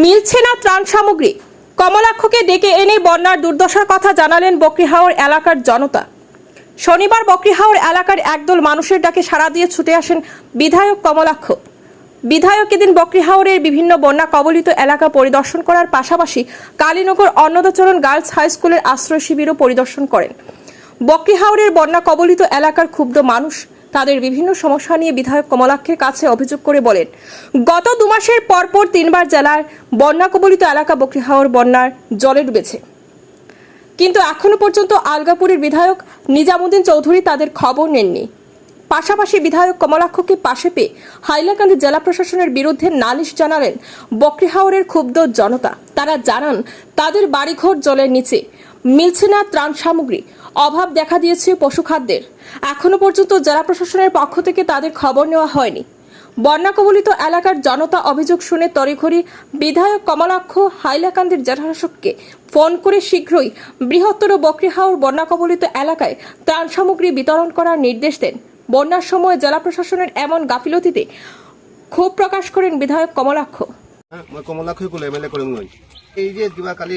মিলছে না ত্রাণ সামগ্রী। কমলাক্ষকে ডেকে এনে বন্যার দুর্দশার কথা জানালেন বকরিহাওর এলাকার জনতা। শনিবার বকরিহাওর এলাকার একদল মানুষের ডাকে সাড়া দিয়ে ছুটে আসেন বিধায়ক কমলাক্ষ। বিধায়ক এদিন বকরিহাওরের বিভিন্ন বন্যা কবলিত এলাকা পরিদর্শন করার পাশাপাশি কালীনগর অন্নদাচরণ গার্লস হাই স্কুলের আশ্রয় শিবিরও পরিদর্শন করেন। বকরিহাওরের বন্যা কবলিত এলাকার ক্ষুব্ধ মানুষ তাদের বিভিন্ন সমস্যা নিয়ে বিধায়ক কমলাক্ষের কাছে অভিযোগ করে বলেন, গত দু মাসের পরপর তিনবার জেলার বন্যা কবলিত এলাকা বকরিহাওর বন্যার জলে ডুবেছে। কিন্তু এখনও পর্যন্ত আলগাপুরের বিধায়ক নিজামুদ্দিন চৌধুরী তাদের খবর নেননি। পাশাপাশি বিধায়ক কমলাক্ষকে পাশে পেয়ে হাইলাকান্দি জেলা প্রশাসনের বিরুদ্ধে নালিশ জানালেন বকরিহাওরের ক্ষুব্ধ জনতা। তারা জানান, তাদের বাড়িঘর জলের নিচে, মিলছে না ত্রাণ সামগ্রী। অভাব দেখা দিয়েছে পশুখাদ্যের। এখনও পর্যন্ত জেলা প্রশাসনের পক্ষ থেকে তাদের খবর নেওয়া হয়নি। বন্যা কবলিত এলাকার জনতা অভিযোগ শুনে তড়িঘড়ি বিধায়ক কমলাক্ষ হাইলাকান্দির জেলাশাসককে ফোন করে শীঘ্রই বৃহত্তর বকরিহাওর বন্যা কবলিত এলাকায় ত্রাণ সামগ্রী বিতরণ করার নির্দেশ দেন। বন্যার সময় জেলা প্রশাসনের এমন গাফিলতিতে ক্ষোভ প্রকাশ করেন বিধায়ক কমলাক্ষ। মই কমলাক্ষী ক'লো এম এল এ এই যে কিবা কালি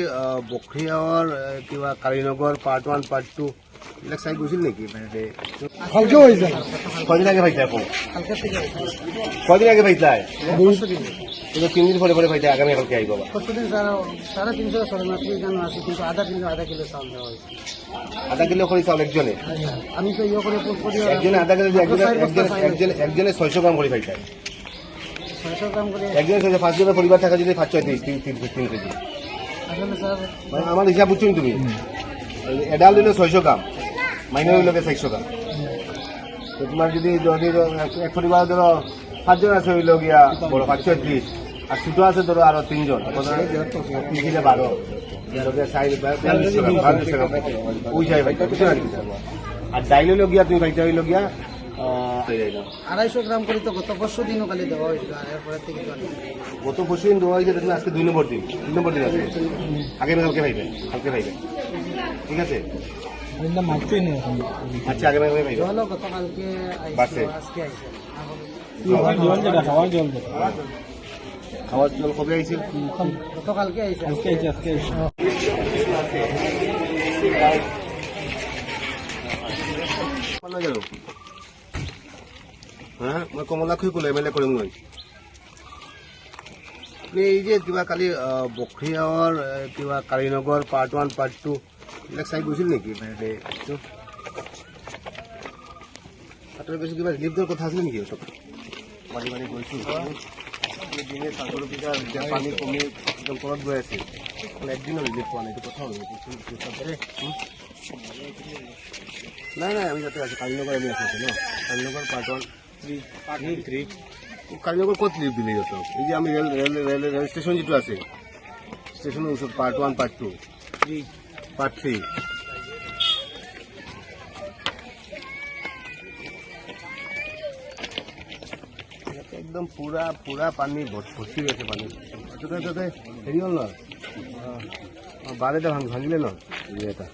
বখৰিয়াৰ কিবা Kalinagar part one part two এইবিলাক চাই গৈছিল নেকি? হয়েছে কদিন আগে পাইছা আকৌ আগে পাইছাই কিন্তু তিনদিন পরে পরে আগামী কালকে আহিব বা প্রতিদিন সারা সাড়ে তিনশো শরণার্থী জন আছে কিন্তু আধা কিলো আধা কিলো দেওয়া হয়েছে আধা কিলো করে চাউল একজনে? আমি তো ইয়ে করে একজনে আধা কিলো একজনে একজনে ছয়শো গ্রাম করে পাইছাই ছয়শো গ্রাম করে একজনে পাঁচজনের পরিবার থাকা যদি পাঁচ ছয় তিন তিন তিন তিন কেজি। আসলে স্যার মানে আমার হিসাব বুঝছ তুমি? এডাল দিলে ছয়শো গ্রাম মাইনে হইলকে চারশো গ্রাম। তো তোমার যদি যদি এক- পরিবার ধরো পাঁচজন আছে হইল গিয়া বড় পাঁচশো ত্রিশ আর ছোট আছে ধরো আরও তিনজন বারো। বুঝছ না কি? আর ডাইল হইল গিয়া তুমি ভাইটা হইল গিয়া আড়াইশো গ্রাম করে তো গত পরশু দিনও কালি দেওয়া হয়েছিল এরপরে থেকে। গত পরশু দিন দেওয়া হয়েছে আজকে দুই নম্বর দিন দুই নম্বর দিন আছে। আগে কালকে ভাইবেন কালকে ভাইবেন ঠিক আছে? আচ্ছা আগে গতকালকে আজকে খাওয়ার জল। কবে আইছিল? গতকালকে আইসে হ্যাঁ? মই কমলাক্ষী ক'লো এম এল এ কৰিম মই আপুনি এই যে কিবা কালি বখৰিয়াৰ কিবা Kalinagar part one part two এইবিলাক চাই গৈছিল নেকি? তাতে গৈছোঁ কিবা ৰিলিফ দিয়াৰ কথা আছিলে নেকি সিহঁতক? পানী পানী গৈছোঁ দিনে চাগৰ পিঠা এতিয়া পানী কমি একদম তলত গৈ আছে মানে একদিনো ৰিলিফ পোৱা নাই এইটো কথা হ'ল? নাই নাই আমি যাতে আছো। কালীনগৰ আমি আছো ন? কালীনগৰ পাৰ্ট ওৱান থ্ৰী ক'ত লিভ দিলে সিহঁতক এই যে আমি rail rail rail rail station যিটো আছে ষ্টেচনৰ ওচৰত part one part two part three একদম পুৰা পুৰা পানী ভৰ্তি হৈ আছে পানী। তাতে তাতে হেৰি হ'ল ন? এটা ভাঙ- ভাঙিলে ন? এটা